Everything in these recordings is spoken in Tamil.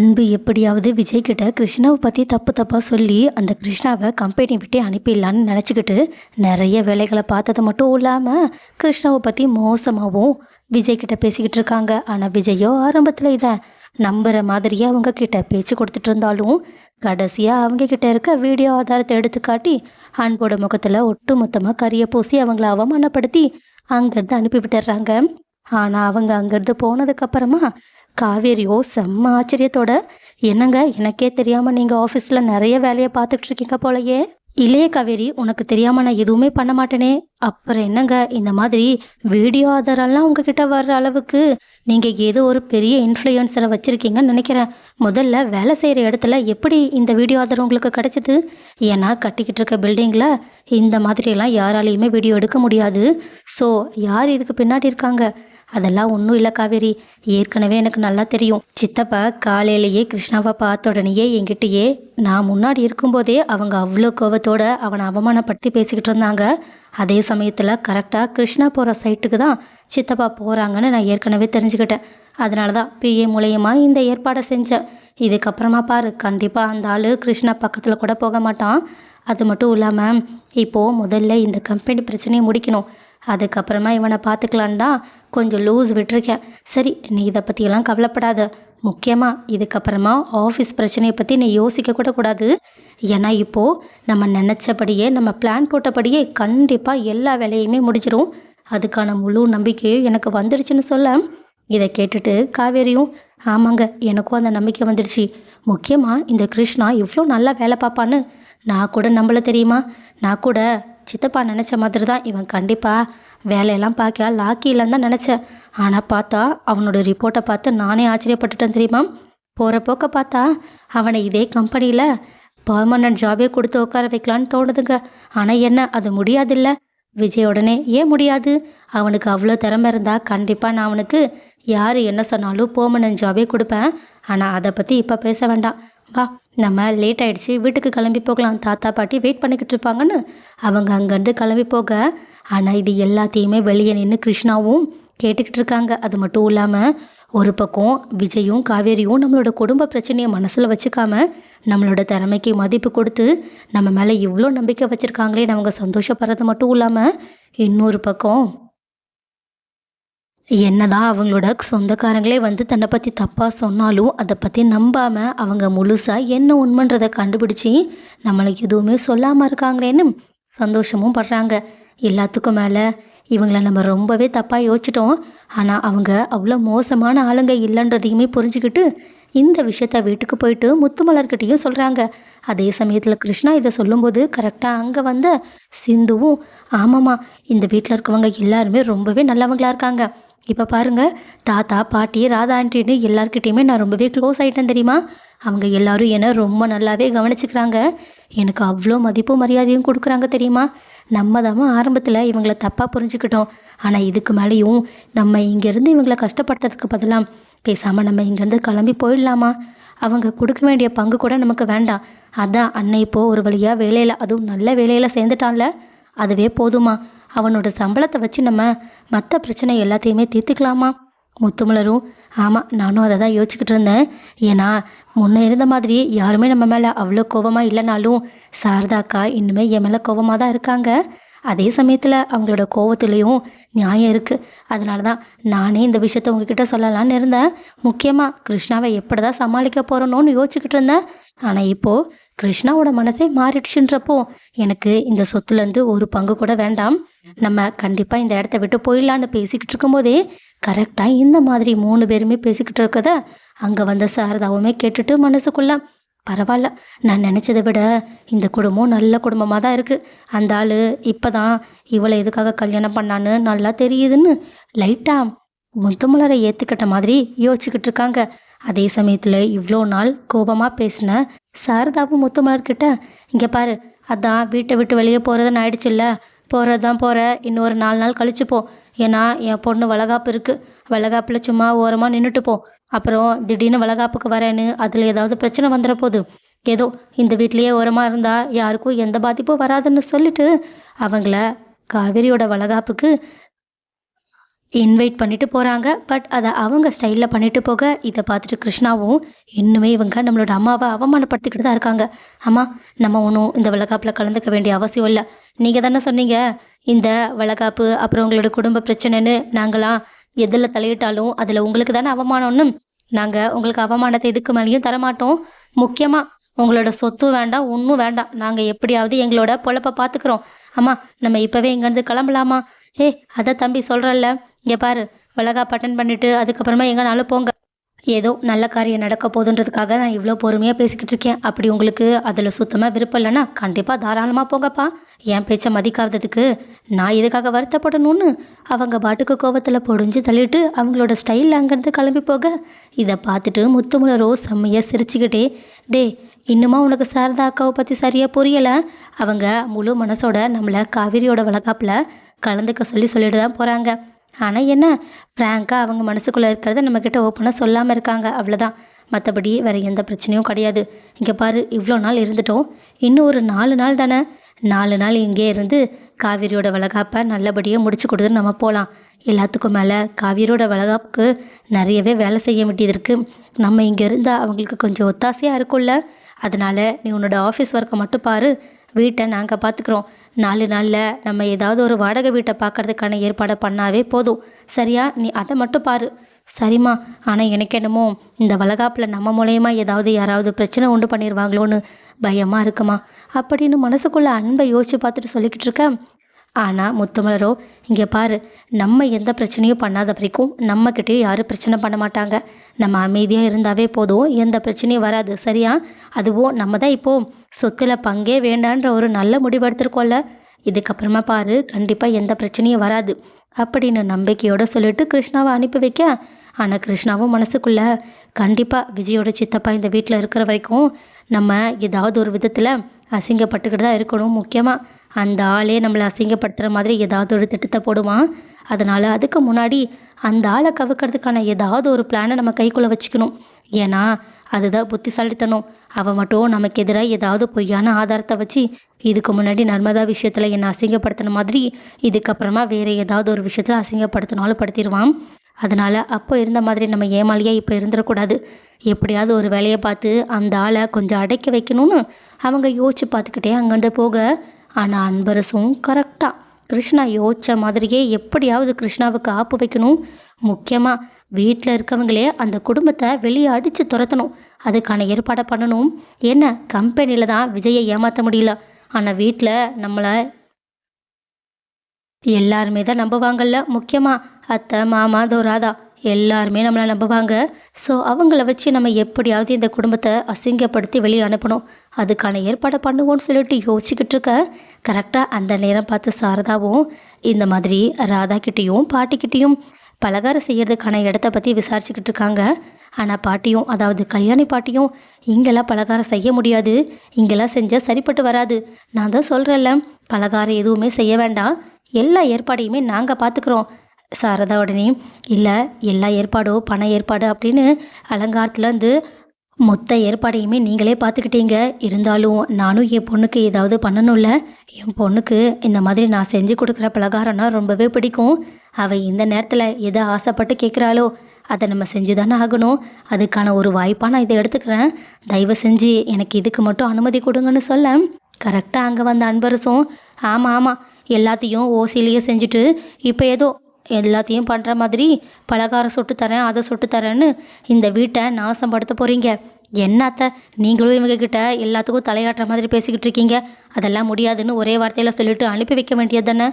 அன்பு எப்படியாவது விஜய் கிட்ட கிருஷ்ணாவை பற்றி தப்பு தப்பாக சொல்லி அந்த கிருஷ்ணாவை கம்பெனி விட்டு அனுப்பிடலான்னு நினச்சிக்கிட்டு நிறைய வேலைகளை பார்த்தது மட்டும் இல்லாமல் கிருஷ்ணாவை பற்றி மோசமாகவும் விஜய் கிட்ட பேசிக்கிட்டு இருக்காங்க. ஆனால் விஜயோ ஆரம்பத்தில் இதை நம்புகிற மாதிரியே அவங்க கிட்ட பேச்சு கொடுத்துட்டு இருந்தாலும் கடைசியாக அவங்க கிட்ட இருக்க வீடியோ ஆதாரத்தை எடுத்து காட்டி அன்போட முகத்தில் ஒட்டு மொத்தமாக கறியை பூசி அவங்கள அவமானப்படுத்தி அங்கேருந்து அனுப்பி விட்டுறாங்க. ஆனால் அவங்க அங்கேருந்து போனதுக்கப்புறமா காவேரியோ செம்ம ஆச்சரியத்தோட என்னங்க எனக்கே தெரியாமல் நீங்கள் ஆஃபீஸில் நிறைய வேலையை பார்த்துட்டு இருக்கீங்க போலயே. இல்லையே காவேரி உனக்கு தெரியாமல் நான் எதுவுமே பண்ண மாட்டேனே. அப்புறம் என்னங்க இந்த மாதிரி வீடியோ ஆதாரெல்லாம் உங்ககிட்ட வர்ற அளவுக்கு நீங்கள் ஏதோ ஒரு பெரிய இன்ஃப்ளூயன்சரை வச்சுருக்கீங்கன்னு நினைக்கிறேன். முதல்ல வேலை செய்கிற இடத்துல எப்படி இந்த வீடியோ ஆதாரம் உங்களுக்கு கிடச்சிது? ஏன்னா கட்டிக்கிட்டு இருக்க பில்டிங்கில் இந்த மாதிரியெல்லாம் யாராலையுமே வீடியோ எடுக்க முடியாது. ஸோ யார் இதுக்கு பின்னாடி இருக்காங்க? அதெல்லாம் ஒன்றும் இல்லை காவேரி. ஏற்கனவே எனக்கு நல்லா தெரியும். சித்தப்பா காலையிலேயே கிருஷ்ணாவை பார்த்த உடனேயே என்கிட்டயே நான் முன்னாடி இருக்கும்போதே அவங்க அவ்வளோ கோபத்தோட அவனை அவமானப்படுத்தி பேசிக்கிட்டு இருந்தாங்க. அதே சமயத்தில் கரெக்டாக கிருஷ்ணா போகிற சைட்டுக்கு தான் சித்தப்பா போகிறாங்கன்னு நான் ஏற்கனவே தெரிஞ்சுக்கிட்டேன். அதனால தான் பிஏ மூலயமா இந்த ஏற்பாடை செஞ்சேன். இதுக்கப்புறமா பாரு கண்டிப்பாக அந்த ஆள் கிருஷ்ணா பக்கத்தில் கூட போக மாட்டான். அது மட்டும் இல்லாமல் இப்போது முதல்ல இந்த கம்பெனி பிரச்சனையை முடிக்கணும். அதுக்கப்புறமா இவனை பார்த்துக்கலான் தான் கொஞ்சம் லூஸ் விட்டுருக்கேன். சரி நீ இதை பற்றியெல்லாம் கவலைப்படாத. முக்கியமாக இதுக்கப்புறமா ஆஃபீஸ் பிரச்சனையை பற்றி நீ யோசிக்க கூட கூடாது. ஏன்னா இப்போது நம்ம நினச்சபடியே நம்ம பிளான் போட்டபடியே கண்டிப்பாக எல்லா வேலையுமே முடிஞ்சிடும் அதுக்கான முழு நம்பிக்கையும் எனக்கு வந்துடுச்சுன்னு சொல்ல. இதை கேட்டுட்டு காவேரியும் ஆமாங்க எனக்கும் அந்த நம்பிக்கை வந்துடுச்சு. முக்கியமாக இந்த கிருஷ்ணா இவ்வளோ நல்லா வேலை பார்ப்பான்னு. நான் கூட நம்மள தெரியுமா? நான் கூட சித்தப்பா நினச்ச மாதிரி தான் இவன் கண்டிப்பாக வேலையெல்லாம் பார்க்க லாக்கி இல்லைன்னு தான் நினச்சேன். ஆனால் பார்த்தா அவனோட ரிப்போர்ட்டை பார்த்து நானே ஆச்சரியப்பட்டுட்டேன் தெரியுமா? போகிற போக்க பார்த்தா அவனை இதே கம்பெனியில் பர்மனன்ட் ஜாபே கொடுத்து உட்கார வைக்கலான்னு தோணுதுங்க. ஆனால் என்ன அது முடியாதில்ல. விஜய் உடனே ஏன் முடியாது? அவனுக்கு அவ்வளோ திறமை இருந்தால் கண்டிப்பாக நான் அவனுக்கு யார் என்ன சொன்னாலும் பெர்மனன்ட் ஜாபே கொடுப்பேன். ஆனால் அதை பற்றி இப்போ பேச வேண்டாம். வா நம்ம லேட் ஆகிடுச்சு வீட்டுக்கு கிளம்பி போகலாம். தாத்தா பாட்டி வெயிட் பண்ணிக்கிட்டு இருப்பாங்கன்னு அவங்க அங்கேருந்து கிளம்பி போக ஆனால் இது எல்லாத்தையுமே வெளியே நின்று கிருஷ்ணாவும் கேட்டுக்கிட்டு இருக்காங்க. அது மட்டும் இல்லாமல் ஒரு பக்கம் விஜயும் காவேரியும் நம்மளோட குடும்ப பிரச்சனையை மனசில் வச்சுக்காம நம்மளோட திறமைக்கு மதிப்பு கொடுத்து நம்ம மேலே இவ்வளோ நம்பிக்கை வச்சுருக்காங்களே நமக்கு சந்தோஷப்படுறது மட்டும் இல்லாமல் இன்னொரு பக்கம் என்னதான் அவங்களோட சொந்தக்காரங்களே வந்து தன்னை பற்றி தப்பாக சொன்னாலும் அதை பற்றி நம்பாமல் அவங்க முழுசாக என்ன உண்மைன்றதை கண்டுபிடிச்சி நம்மளுக்கு எதுவுமே சொல்லாமல் இருக்காங்களேன்னு சந்தோஷமும் படுறாங்க. எல்லாத்துக்கும் மேலே இவங்கள நம்ம ரொம்பவே தப்பாக யோசிச்சிட்டோம். ஆனால் அவங்க அவ்வளோ மோசமான ஆளுங்க இல்லைன்றதையுமே புரிஞ்சுக்கிட்டு இந்த விஷயத்த வீட்டுக்கு போயிட்டு முத்துமலர்கிட்டையும் சொல்கிறாங்க அதே சமயத்தில் கிருஷ்ணா இதை சொல்லும்போது கரெக்டாக அங்கே வந்த சிந்துவும் ஆமாம்மா இந்த வீட்டில் இருக்கவங்க எல்லாருமே ரொம்பவே நல்லவங்களா இருக்காங்க. இப்போ பாருங்க தாத்தா பாட்டி ராதா ஆண்டின்னு எல்லார்கிட்டேயுமே நான் ரொம்பவே க்ளோஸ் ஆகிட்டேன் தெரியுமா? அவங்க எல்லாரும் என்னை ரொம்ப நல்லாவே கவனிச்சுக்கிறாங்க. எனக்கு அவ்வளோ மதிப்பும் மரியாதையும் கொடுக்குறாங்க தெரியுமா? நம்ம தான் ஆரம்பத்தில் இவங்கள தப்பாக புரிஞ்சுக்கிட்டோம். ஆனால் இதுக்கு மேலேயும் நம்ம இங்கேருந்து இவங்கள கஷ்டப்படுத்துறதுக்கு பதிலாக பேசாமல் நம்ம இங்கேருந்து கிளம்பி போயிடலாமா? அவங்க கொடுக்க வேண்டிய பங்கு கூட நமக்கு வேண்டாம். அதான் அன்னை இப்போது ஒரு வழியாக வேலையில் அதுவும் நல்ல வேலையில் சேர்ந்துட்டான்ல. அதுவே போதுமா? அவனோட சம்பளத்தை வச்சு நம்ம மற்ற பிரச்சனை எல்லாத்தையுமே தீர்த்துக்கலாமா? முத்துமலரும் ஆமாம் நானும் அதை தான் யோசிச்சுக்கிட்டு இருந்தேன். ஏன்னா முன்னே இருந்த மாதிரி யாருமே நம்ம மேலே அவ்வளோ கோபமாக இல்லைனாலும் சாரதாக்கா இன்னுமே என் மேலே கோபமாக தான் இருக்காங்க. அதே சமயத்தில் அவங்களோட கோவத்துலேயும் நியாயம் இருக்குது அதனால தான் நானே இந்த விஷயத்த உங்ககிட்ட சொல்லலான்னு இருந்தேன். முக்கியமாக கிருஷ்ணாவை எப்படி தான் சமாளிக்க போகிறோன்னு யோசிச்சுக்கிட்டு இருந்தேன். ஆனால் இப்போது கிருஷ்ணாவோட மனசே மாறிடுச்சுன்றப்போ எனக்கு இந்த சொத்துலேருந்து ஒரு பங்கு கூட வேண்டாம். நம்ம கண்டிப்பாக இந்த இடத்த விட்டு போயிடலான்னு பேசிக்கிட்டு இருக்கும்போதே கரெக்டாக இந்த மாதிரி மூணு பேருமே பேசிக்கிட்டு இருக்கத அங்கே வந்த சாரதாவுமே கேட்டுட்டு மனசுக்குள்ள பரவாயில்ல நான் நினச்சதை விட இந்த குடும்பம் நல்ல குடும்பமாக தான் இருக்குது அந்த ஆள் இப்போ தான் இவளை எதுக்காக கல்யாணம் பண்ணான்னு நல்லா தெரியுதுன்னு லைட்டாக முத்தமலரை ஏற்றுக்கிட்ட மாதிரி யோசிச்சுக்கிட்டு இருக்காங்க. அதே சமயத்தில் இவ்வளோ நாள் கோபமாக பேசின சாரதாவும் முத்துமலர்கிட்ட இங்கே பாரு அதான் வீட்டை விட்டு வெளியே போகிறதுன்னு ஆயிடுச்சுல்ல. போகிறது தான் போகிற இன்னொரு நாலு நாள் கழிச்சு போ. ஏன்னா என் பொண்ணு வளகாப்பு இருக்குது வளகாப்பில் சும்மா ஓரமாக நின்றுட்டு போ. அப்புறம் திடீர்னு வளகாப்புக்கு வரேன்னு அதில் ஏதாவது பிரச்சனை வந்துட போகுது ஏதோ இந்த வீட்லேயே ஓரமாக இருந்தால் யாருக்கும் எந்த பாதிப்பும் வராதுன்னு சொல்லிட்டு அவங்கள காவேரியோட வளகாப்புக்கு இன்வைட் பண்ணிட்டு போகிறாங்க பட் அதை அவங்க ஸ்டைலில் பண்ணிட்டு போக இதை பார்த்துட்டு கிருஷ்ணாவும் இன்னுமே இவங்க நம்மளோட அம்மாவை அவமானப்படுத்திக்கிட்டு தான் இருக்காங்க. அம்மா நம்ம ஒன்றும் இந்த வளகாப்பில் கலந்துக்க வேண்டிய அவசியம் இல்லை. நீங்கள் தானே சொன்னீங்க இந்த வளகாப்பு அப்புறம் உங்களோட குடும்ப பிரச்சனைன்னு நாங்களாம் எதில் தலையிட்டாலும் அதில் உங்களுக்கு தானே அவமானம்னு நாங்கள் உங்களுக்கு அவமானத்தை இதுக்கு மேலேயும் தரமாட்டோம். முக்கியமாக உங்களோட சொத்தும் வேண்டாம் ஒன்றும் வேண்டாம். நாங்கள் எப்படியாவது எங்களோட பொழப்பை பார்த்துக்குறோம். அம்மா நம்ம இப்போவே இங்கேருந்து கிளம்பலாமா? ஏய் அதை தம்பி சொல்கிறல்ல இங்கே பாரு வளகாப்பு அட்டன் பண்ணிவிட்டு அதுக்கப்புறமா எங்கேனாலும் போங்க. ஏதோ நல்ல காரியம் நடக்க போதுன்றதுக்காக நான் இவ்வளோ பொறுமையாக பேசிக்கிட்டு இருக்கேன். அப்படி உங்களுக்கு அதில் சுத்தமாக விருப்பம் இல்லைன்னா கண்டிப்பாக தாராளமாக போங்கப்பா. என் பேச்சை மதிக்காததுக்கு நான் இதுக்காக வருத்தப்படணும்னு? அவங்க பாட்டுக்கு கோவத்தில் பொடிஞ்சு தள்ளிட்டு அவங்களோட ஸ்டைலில் அங்கேருந்து கிளம்பி போக. இதை பார்த்துட்டு முத்துமுலரோ செம்மையாக சிரிச்சுக்கிட்டே டே இன்னுமா உனக்கு சாரதா அக்காவை பற்றி சரியாக புரியலை? அவங்க முழு மனசோட நம்மளை காவிரியோட வளக்காப்பில் கலந்துக்க சொல்லி சொல்லிட்டு தான் போகிறாங்க ஆனால் என்ன? ஃப்ராங்காக அவங்க மனசுக்குள்ளே இருக்கிறத நம்மக்கிட்ட ஓப்பனாக சொல்லாமல் இருக்காங்க. அவ்வளோதான் மற்றபடி வேறு எந்த பிரச்சனையும் கிடையாது. இங்கே பாரு இவ்வளோ நாள் இருந்துட்டோம். இன்னும் ஒரு நாலு நாள் தானே? நாலு நாள் இங்கே இருந்து காவிரியோட வளகாப்பை நல்லபடியாக முடிச்சு கொடுத்து நம்ம போகலாம் எல்லாத்துக்கும் மேலே காவிரியோட வளகாப்புக்கு நிறையவே வேலை செய்ய வேண்டியது இருக்குது நம்ம இங்கே இருந்தால் அவங்களுக்கு கொஞ்சம் ஒத்தாசையாக இருக்கும்ல. அதனால் நீ உன்னோட ஆஃபீஸ் ஒர்க்கை மட்டும் பாரு. வீட்டை நாங்கள் பார்த்துக்குறோம் நாலு நாளில் நம்ம ஏதாவது ஒரு வாடகை வீட்டை பார்க்கறதுக்கான ஏற்பாடை பண்ணாவே போதும். சரியா? நீ அதை மட்டும் பாரு. சரிம்மா. ஆனால் எனக்கு என்னமோ இந்த வளகாப்பில் நம்ம மூலயமா ஏதாவது யாராவது பிரச்சனை உண்டு பண்ணிடுவாங்களோன்னு பயமாக இருக்குமா? அப்படின்னு மனசுக்குள்ளே அன்பை யோசித்து பார்த்துட்டு சொல்லிக்கிட்டு இருக்கேன். ஆனால் முத்துமலரோ இங்கே பாரு நம்ம எந்த பிரச்சனையும் பண்ணாத வரைக்கும் நம்மக்கிட்டேயும் யாரும் பிரச்சனை பண்ண மாட்டாங்க. நம்ம அமைதியாக இருந்தாவே போதும். எந்த பிரச்சனையும் வராது. சரியா? அதுவும் நம்ம தான் இப்போது சொத்தில் பங்கே வேண்டான்ற ஒரு நல்ல முடிவு எடுத்திருக்கோம்ல. இதுக்கப்புறமா பாரு கண்டிப்பாக எந்த பிரச்சனையும் வராது. அப்படின்னு நம்பிக்கையோட சொல்லிட்டு கிருஷ்ணாவை அனுப்பி வைக்க. ஆனால் கிருஷ்ணாவும் மனசுக்குள்ள கண்டிப்பாக விஜயோட சித்தப்பா இந்த வீட்டில் இருக்கிற வரைக்கும் நம்ம ஏதாவது ஒரு விதத்தில் அசிங்கப்பட்டுக்கிட்டு தான் இருக்கணும் முக்கியமாக அந்த ஆளே நம்மளை அசிங்கப்படுத்துகிற மாதிரி ஏதாவது ஒரு திட்டத்தை போடுவான். அதனால் அதுக்கு முன்னாடி அந்த ஆளை கவுக்கிறதுக்கான ஏதாவது ஒரு பிளானை நம்ம கைக்குள்ளே வச்சுக்கணும். ஏன்னா அதுதான் புத்திசாலித்தனம். அவன் மட்டும் நமக்கு எதிராக ஏதாவது பொய்யான ஆதாரத்தை வச்சு இதுக்கு முன்னாடி நர்மதா விஷயத்தில் என்னை அசிங்கப்படுத்தின மாதிரி இதுக்கப்புறமா வேறு ஏதாவது ஒரு விஷயத்தில் அசிங்கப்படுத்தினாலும் படுத்திடுவான் அதனால் அப்போ இருந்த மாதிரி நம்ம ஏமாளியாக இப்போ இருந்துடக்கூடாது. எப்படியாவது ஒரு வேலையை பார்த்து அந்த ஆளை கொஞ்சம் அடைக்க வைக்கணும்னு அவங்க யோசிச்சு பார்த்துக்கிட்டே அங்கேருந்து போக ஆனால் அன்பரசும் கரெக்டாக கிருஷ்ணா யோசித்த மாதிரியே எப்படியாவது கிருஷ்ணாவுக்கு ஆப்பு வைக்கணும். முக்கியமாக வீட்டில் இருக்கவங்களே அந்த குடும்பத்தை வெளியே அடித்து துரத்தணும். அதுக்கான ஏற்பாடை பண்ணணும். என்ன கம்பெனியில் தான் விஜயை ஏமாற்ற முடியல. ஆனால் வீட்டில் நம்மளை எல்லாருமே தான் நம்புவாங்கல்ல. முக்கியமாக அத்தை மாமா தோராதா எல்லாருமே நம்மளை நம்புவாங்க. ஸோ அவங்கள வச்சு நம்ம எப்படியாவது இந்த குடும்பத்தை அசிங்கப்படுத்தி வெளியே அனுப்பணும். அதுக்கான ஏற்பாடை பண்ணுவோன்னு சொல்லிட்டு யோசிச்சுக்கிட்டு இருக்க கரெக்டாக அந்த நேரம் பார்த்து சாரதாவும் இந்த மாதிரி ராதா கிட்டேயும் பாட்டிக்கிட்டேயும் பலகாரம் செய்யறதுக்கான இடத்த பற்றி விசாரிச்சுக்கிட்டு இருக்காங்க. ஆனால் பாட்டியும் அதாவது கல்யாணி பாட்டியும் இங்கெல்லாம் பலகாரம் செய்ய முடியாது. இங்கெல்லாம் செஞ்சால் சரிப்பட்டு வராது. நான் தான் சொல்கிறேன்ல பலகாரம் எதுவுமே செய்ய வேண்டாம். எல்லா ஏற்பாடையுமே நாங்கள் பார்த்துக்குறோம் சாரதா உடனே இல்லை எல்லா ஏற்பாடோ பண ஏற்பாடு அப்படின்னு அலங்காரத்துலேருந்து மொத்த ஏற்பாடையுமே நீங்களே பார்த்துக்கிட்டீங்க இருந்தாலும் நானும் என் பொண்ணுக்கு ஏதாவது பண்ணணும்ல? என் பொண்ணுக்கு இந்த மாதிரி நான் செஞ்சு கொடுக்குற பலகாரம்னா ரொம்பவே பிடிக்கும். அவள் இந்த நேரத்தில் எதை ஆசைப்பட்டு கேட்குறாளோ அதை நம்ம செஞ்சு தானே ஆகணும். அதுக்கான ஒரு வாய்ப்பாக நான் இதை எடுத்துக்கிறேன். தயவு செஞ்சு எனக்கு இதுக்கு மட்டும் அனுமதி கொடுங்கன்னு சொல்ல. கரெக்டாக அங்கே வந்த அன்பரசும் ஆமாம் ஆமாம் எல்லாத்தையும் ஓசிலேயே செஞ்சுட்டு இப்போ ஏதோ எல்லாத்தையும் பண்ணுற மாதிரி பலகாரம் சுட்டு தரேன் அதை சுட்டு தரேன்னு இந்த வீட்டை நாசம்படுத்த போகிறீங்க என்னத்த நீங்களும் இவங்கக்கிட்ட எல்லாத்துக்கும் தலையாட்டுற மாதிரி பேசிக்கிட்டு இருக்கீங்க. அதெல்லாம் முடியாதுன்னு ஒரே வார்த்தையில் சொல்லிட்டு அனுப்பி வைக்க வேண்டியது தானே?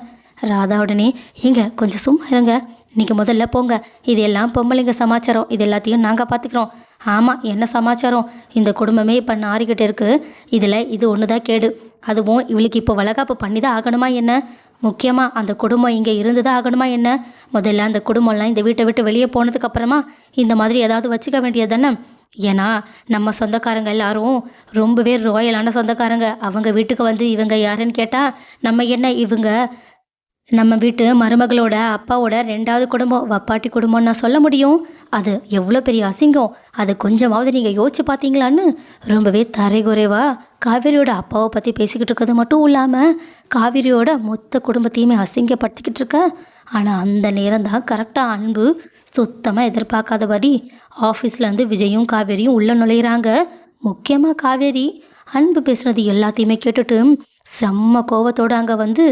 ராதா உடனே ஏங்க கொஞ்சம் சும்மா இருங்க. நீங்கள் முதல்ல போங்க. இது எல்லாம் பொம்பளைங்க சமாச்சாரம். இது எல்லாத்தையும் நாங்கள் பார்த்துக்குறோம் ஆமாம் என்ன சமாச்சாரம்? இந்த குடும்பமே இப்போ நாரிக்கிட்டு இருக்குது இதில் இது ஒன்று தான் கேடு. அதுவும் இவளுக்கு இப்போ வளகாப்பு பண்ணி தான் ஆகணுமா என்ன? முக்கியமாக அந்த குடும்பம் இங்கே இருந்து தான் ஆகணுமா என்ன? முதல்ல அந்த குடும்பம்லாம் இந்த வீட்டை விட்டு வெளியே போனதுக்கப்புறமா இந்த மாதிரி ஏதாவது வச்சுக்க வேண்டியது தானே ஏன்னா நம்ம சொந்தக்காரங்க எல்லாரும் ரொம்பவே ரோயலான சொந்தக்காரங்க. அவங்க வீட்டுக்கு வந்து இவங்க யாருன்னு கேட்டால் நம்ம என்ன இவங்க? நம்ம வீட்டு மருமகளோட அப்பாவோட ரெண்டாவது குடும்பம் வப்பாட்டி குடும்பம்னு நான் சொல்ல முடியும். அது எவ்வளோ பெரிய அசிங்கம்? அது கொஞ்சமாவது நீங்கள் யோசிச்சு பார்த்தீங்களான்னு ரொம்பவே தரைகுறைவா காவேரியோட அப்பாவை பற்றி பேசிக்கிட்டு இருக்கிறது மட்டும் இல்லாமல் காவேரியோட மொத்த குடும்பத்தையுமே அசிங்கப்படுத்திக்கிட்டு இருக்க. ஆனால் அந்த நேரம் தான் கரெக்டாக அன்பு சுத்தமாக எதிர்பார்க்காதபடி ஆஃபீஸ்லேருந்து விஜயும் காவேரியும் உள்ளே நுழையிறாங்க. முக்கியமாக காவேரி அன்பு பேசுனது எல்லாத்தையுமே கேட்டுட்டு செம்ம கோவத்தோடு அங்கே வந்து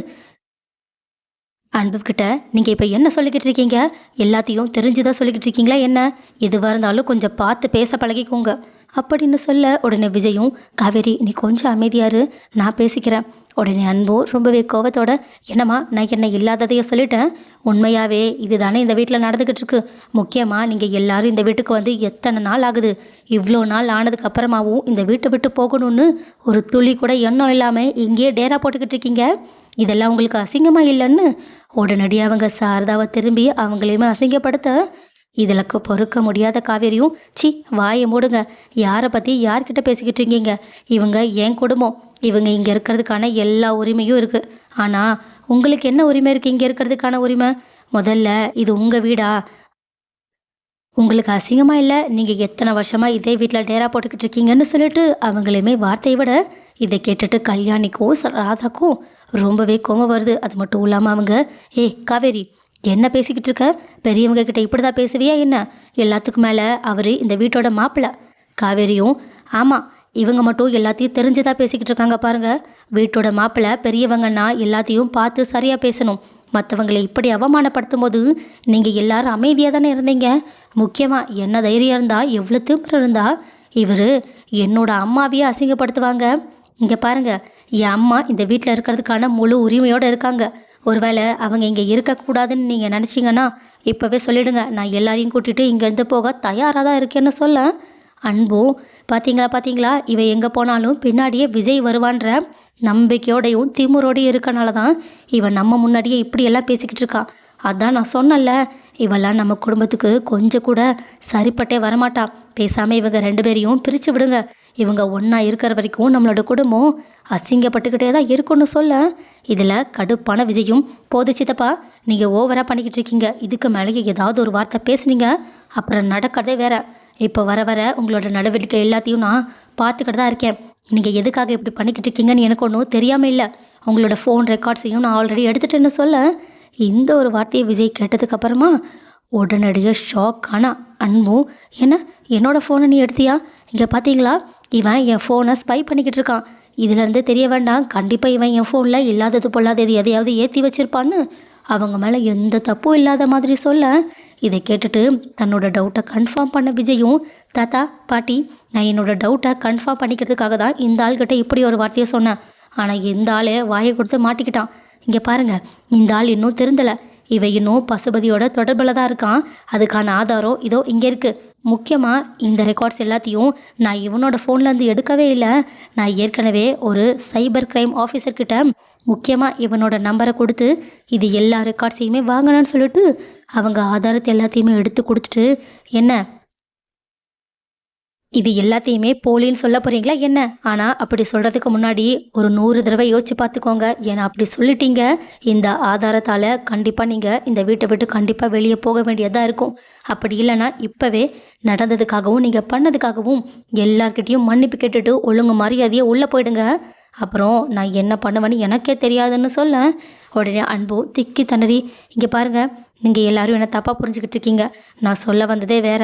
அன்புக்கிட்ட நீங்கள் இப்போ என்ன சொல்லிக்கிட்டு இருக்கீங்க? எல்லாத்தையும் தெரிஞ்சுதான் சொல்லிக்கிட்டு இருக்கீங்களா என்ன? எதுவாக இருந்தாலும் கொஞ்சம் பார்த்து பேச பழகிக்கோங்க. அப்படின்னு சொல்ல உடனே விஜயும் காவேரி நீ கொஞ்சம் அமைதியாரு நான் பேசிக்கிறேன். உடனே அன்பும் ரொம்பவே கோவத்தோட என்னம்மா நான் என்ன இல்லாததையே சொல்லிட்டேன்? உண்மையாகவே இதுதானே இந்த வீட்டில் நடந்துக்கிட்டு இருக்கு? முக்கியமாக நீங்கள் எல்லாரும் இந்த வீட்டுக்கு வந்து எத்தனை நாள் ஆகுது? இவ்வளோ நாள் ஆனதுக்கு அப்புறமாவும் இந்த வீட்டை விட்டு போகணும்னு ஒரு துளி கூட எண்ணம் இல்லாமல் இங்கேயே டேரா போட்டுக்கிட்டு இருக்கீங்க? இதெல்லாம் உங்களுக்கு அசிங்கமாக இல்லைன்னு உடனடியாக அவங்க சாரதாவை திரும்பி அவங்களையுமே அசிங்கப்படுத்த இதில் பொறுக்க முடியாத காவேரியும் சி வாயை மூடுங்க. யாரை பற்றி யார்கிட்ட பேசிக்கிட்டு இருக்கீங்க? இவங்க என் குடும்பம். இவங்க இங்கே இருக்கிறதுக்கான எல்லா உரிமையும் இருக்குது ஆனால் உங்களுக்கு என்ன உரிமை இருக்குது இங்கே இருக்கிறதுக்கான உரிமை? முதல்ல இது உங்கள் வீடா? உங்களுக்கு அசிங்கமாக இல்லை? நீங்கள் எத்தனை வருஷமாக இதே வீட்டில் டேரா போட்டுக்கிட்டு இருக்கீங்கன்னு சொல்லிட்டு அவங்களையுமே வார்த்தையை விட இதை கேட்டுட்டு கல்யாணிக்கும் ராதாக்கும் ரொம்பவே கோவம் வருது. அது மட்டும் இல்லாமல் அவங்க ஏய் காவேரி என்ன பேசிக்கிட்டு இருக்க? பெரியவங்க கிட்ட இப்படி தான் பேசுவியா என்ன? எல்லாத்துக்கும் மேலே அவர் இந்த வீட்டோட மாப்பிள்ளை. காவேரியும் ஆமாம் இவங்க மட்டும் எல்லாத்தையும் தெரிஞ்சுதான் பேசிக்கிட்டு இருக்காங்க பாருங்க. வீட்டோட மாப்பிள்ளை பெரியவங்கன்னா எல்லாத்தையும் பார்த்து சரியாக பேசணும். மற்றவங்களை இப்படி அவமானப்படுத்தும் போது நீங்கள் எல்லாரும் அமைதியாக தானே இருந்தீங்க? முக்கியமாக என்ன தைரியம் இருந்தால் எவ்வளோ திமிரு இருந்தால் இவர் என்னோட அம்மாவையே அசிங்கப்படுத்துவாங்க. இங்கே பாருங்கள் என் அம்மா இந்த வீட்டில் இருக்கிறதுக்கான முழு உரிமையோடு இருக்காங்க. ஒருவேளை அவங்க இங்கே இருக்கக்கூடாதுன்னு நீங்கள் நினச்சிங்கன்னா இப்போவே சொல்லிடுங்க. நான் எல்லாரையும் கூட்டிகிட்டு இங்கேருந்து போக தயாராக தான் இருக்கேன்னு சொல்ல. அன்பும் பார்த்தீங்களா பார்த்தீங்களா இவ எங்கே போனாலும் பின்னாடியே விஜய் வருவான்ற நம்பிக்கையோடையும் திமுறோடையும் இருக்கனால தான் இவன் நம்ம முன்னாடியே இப்படியெல்லாம் பேசிக்கிட்டு இருக்கான் அதான் நான் சொன்னல இவெல்லாம் நம்ம குடும்பத்துக்கு கொஞ்சம் கூட சரிப்பட்டே வரமாட்டான். பேசாமல் இவங்க ரெண்டு பேரையும் பிரித்து விடுங்க. இவங்க ஒன்றா இருக்கிற வரைக்கும் நம்மளோட குடும்பம் அசிங்கப்பட்டுக்கிட்டே தான் இருக்கும்னு சொல்ல. இதில் கடுப்பான விஜயும் போது சித்தப்பா நீங்கள் ஓவராக பண்ணிக்கிட்டு இருக்கீங்க. இதுக்கு மேலே ஏதாவது ஒரு வார்த்தை பேசுனீங்க. அப்புறம் நடக்கிறதே வேற. இப்போ வர வர உங்களோட நடவடிக்கை எல்லாத்தையும் நான் பார்த்துக்கிட்டு தான் இருக்கேன். நீங்கள் எதுக்காக இப்படி பண்ணிக்கிட்டு இருக்கீங்கன்னு எனக்கு ஒன்றும் தெரியாமல் இல்லை. உங்களோட ஃபோன் ரெக்கார்ட்ஸையும் நான் ஆல்ரெடி எடுத்துட்டேன்னு சொல்ல. இந்த ஒரு வார்த்தையை விஜய் கேட்டதுக்கு அப்புறமா உடனடியாக ஷாக் ஆனால் அன்பும் என்ன என்னோடய ஃபோனை நீ எடுத்தியா? இங்கே பார்த்தீங்களா இவன் என் ஃபோனை ஸ்பை பண்ணிக்கிட்டு இருக்கான். இதுலேருந்து தெரிய வேண்டாம். கண்டிப்பாக இவன் என் ஃபோனில் இல்லாதது பொல்லாதது எதையாவது ஏற்றி வச்சிருப்பான்னு. அவங்க மேலே எந்த தப்பும் இல்லாத மாதிரி சொல்ல இதை கேட்டுட்டு தன்னோட டவுட்டை கன்ஃபார்ம் பண்ண விஜயும் தாத்தா பாட்டி நான் என்னோடய டவுட்டை கன்ஃபார்ம் பண்ணிக்கிறதுக்காக தான் இந்த ஆள்கிட்ட இப்படி ஒரு வார்த்தையை சொன்னேன். ஆனால் இந்த ஆளே வாயை கொடுத்து மாட்டிக்கிட்டான். இங்கே பாருங்க இந்த ஆள் இன்னும் திருந்தலை. இவன் இன்னும் பசுபதியோட தொடர்பில் தான் இருக்கான். அதுக்கான ஆதாரம் இதோ இங்கே இருக்குது முக்கியமாக இந்த ரெக்கார்ட்ஸ் எல்லாத்தையும் நான் இவனோட ஃபோன்லேருந்து எடுக்கவே இல்லை. நான் ஏற்கனவே ஒரு சைபர் கிரைம் ஆஃபீஸர்கிட்ட முக்கியமாக இவனோட நம்பரை கொடுத்து இது எல்லா ரெக்கார்ட்ஸையுமே வாங்கணும்னு சொல்லிட்டு அவங்க ஆதாரத்தை எல்லாத்தையுமே எடுத்து கொடுத்துட்டு என்ன இது எல்லாத்தையுமே போலின்னு சொல்ல போறீங்களா? என்ன? ஆனால் அப்படி சொல்கிறதுக்கு முன்னாடி ஒரு நூறு தடவை யோசிச்சு பார்த்துக்கோங்க. ஏன்னா அப்படி சொல்லிட்டீங்க. இந்த ஆதாரத்தால் கண்டிப்பாக நீங்கள் இந்த வீட்டை விட்டு கண்டிப்பாக வெளியே போக வேண்டியதாக இருக்கும். அப்படி இல்லைன்னா இப்போவே நடந்ததுக்காகவும் நீங்கள் பண்ணதுக்காகவும் எல்லார்கிட்டேயும் மன்னிப்பு கேட்டுட்டு ஒழுங்கு மரியாதையே உள்ளே போயிடுங்க. அப்புறம் நான் என்ன பண்ணுவேன்னு எனக்கே தெரியாதுன்னு சொல்ல உடனே அன்பு திக்கி தண்ணறி இங்கே பாருங்கள் நீங்கள் எல்லாரும் என்ன தப்பாக புரிஞ்சுக்கிட்டு இருக்கீங்க? நான் சொல்ல வந்ததே வேற.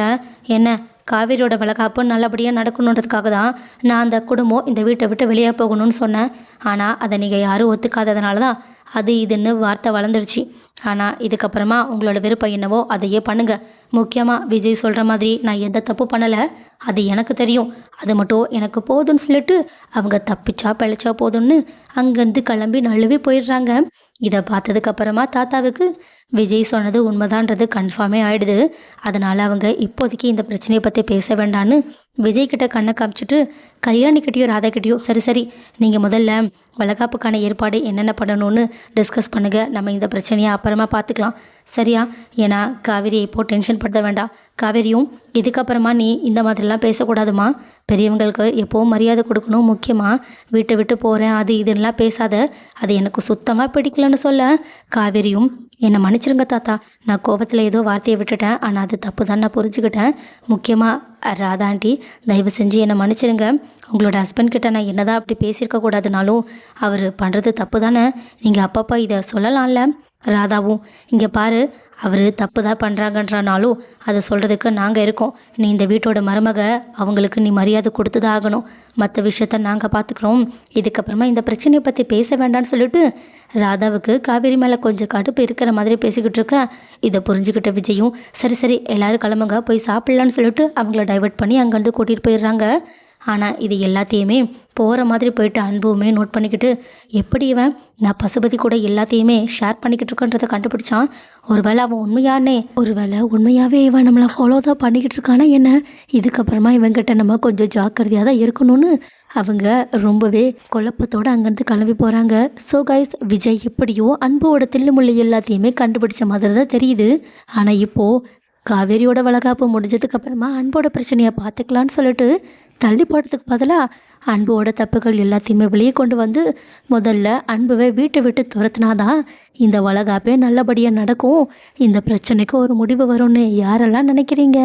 என்ன? காவேரியோட வளகாப்பு நல்லபடியாக நடக்கணுன்றதுக்காக தான் நான் அந்த குடும்பம் இந்த வீட்டை விட்டு வெளியே போகணும்னு சொன்னேன். ஆனால் அதை நீங்கள் யாரும் ஒத்துக்காததுனால தான் அது இதுன்னு வார்த்தை வளர்ந்துருச்சு. ஆனால் இதுக்கப்புறமா உங்களோட விருப்பம் என்னவோ அதையே பண்ணுங்க. முக்கியமாக விஜய் சொல்கிற மாதிரி நான் எந்த தப்பு பண்ணலை. அது எனக்கு தெரியும். அது மட்டும் எனக்கு போதும்னு சொல்லிட்டு அவங்க தப்பிச்சா பிழைச்சா போதும்னு அங்கேருந்து கிளம்பி நழுவி போயிடுறாங்க. இதை பார்த்ததுக்கப்புறமா தாத்தாவுக்கு விஜய் சொன்னது உண்மைதான்றது கன்ஃபார்மே ஆயிடுது. அதனால் அவங்க இப்போதைக்கு இந்த பிரச்சனையை பற்றி பேச வேண்டான்னு விஜய் கிட்ட கண்ணை காமிச்சிட்டு கல்யாணிக்கிட்டேயும் ராதாக்கிட்டேயும் சரி சரி நீங்கள் முதல்ல வளகாப்புக்கான ஏற்பாடு என்னென்ன பண்ணணும்னு டிஸ்கஸ் பண்ணுங்கள் நம்ம இந்த பிரச்சனையை அப்புறமா பார்த்துக்கலாம். சரியா? ஏன்னா காவேரி இப்போது டென்ஷன் படுத்த வேண்டாம். காவேரியும் இதுக்கப்புறமா நீ இந்த மாதிரிலாம் பேசக்கூடாதுமா? பெரியவங்களுக்கு எப்போவும் மரியாதை கொடுக்கணும். முக்கியமாக வீட்டை விட்டு போகிறேன் அது இதெல்லாம் பேசாத. அது எனக்கு சுத்தமாக பிடிக்கலன்னு சொல்ல காவேரியும் என்னை மன்னிச்சிருங்க தாத்தா. நான் கோபத்தில் ஏதோ வார்த்தையை விட்டுட்டேன். ஆனால் அது தப்பு தான் நான் புரிஞ்சுக்கிட்டேன். முக்கியமாக ராதாண்டி தயவு செஞ்சு என்னை மன்னிச்சிருங்க. உங்களோட ஹஸ்பண்ட் கிட்ட நான் என்னதான் அப்படி பேசியிருக்க கூடாதுனாலும் அவர் பண்ணுறது தப்பு தானே நீங்கள் அப்பப்போ இதை சொல்லலாம்ல. ராதாவும் இங்கே பாரு அவர் தப்பு தான் பண்ணுறாங்கன்றனாலும் அதை சொல்கிறதுக்கு நாங்கள் இருக்கோம். நீ இந்த வீட்டோட மருமக அவங்களுக்கு நீ மரியாதை கொடுத்து தான் ஆகணும். மற்ற விஷயத்த நாங்கள் பார்த்துக்குறோம் இதுக்கப்புறமா இந்த பிரச்சனையை பற்றி பேச வேண்டாம்னு சொல்லிட்டு ராதாவுக்கு காவேரி மேலே கொஞ்சம் கடுப்பு இருக்கிற மாதிரி பேசிக்கிட்டு இருக்க. இதை புரிஞ்சுக்கிட்ட விஜயும் சரி சரி எல்லாரும் கிளம்புங்க போய் சாப்பிட்லான்னு சொல்லிட்டு அவங்கள டைவர்ட் பண்ணி அங்கேருந்து கூட்டிகிட்டு போயிடுறாங்க. ஆனால் இது எல்லாத்தையுமே போகிற மாதிரி போயிட்டு அன்புமே நோட் பண்ணிக்கிட்டு எப்படி இவன்? நான் பசுபதி கூட எல்லாத்தையுமே ஷேர் பண்ணிக்கிட்டு இருக்கன்றதை கண்டுபிடிச்சான். ஒருவேளை அவன் உண்மையானே ஒருவேளை உண்மையாகவே இவன் நம்மளை ஃபாலோ தான் பண்ணிக்கிட்டு இருக்கானா என்ன? இதுக்கப்புறமா இவன்கிட்ட நம்ம கொஞ்சம் ஜாக்கிரதையாக தான் இருக்கணும்னு அவங்க ரொம்பவே குழப்பத்தோடு அங்கேருந்து கிளம்பி போகிறாங்க ஸோ கைஸ் விஜய் எப்படியோ அன்போட தில்லுமுள்ளி எல்லாத்தையுமே கண்டுபிடிச்ச மாதிரி தான் தெரியுது. ஆனால் இப்போது காவேரியோட வளகாப்பு முடிஞ்சதுக்கு அப்புறமா அன்போட பிரச்சனையை பார்த்துக்கலான்னு சொல்லிட்டு தள்ளி போடுறதுக்கு பதிலாக அன்போட தப்புகள் எல்லாத்தையுமே வெளியே கொண்டு வந்து முதல்ல அன்புவை வீட்டை விட்டு துரத்துனாதான் இந்த வளகாப்பே நல்லபடியாக நடக்கும். இந்த பிரச்சனைக்கு ஒரு முடிவு வரும்னு யாரெல்லாம் நினைக்கிறீங்க?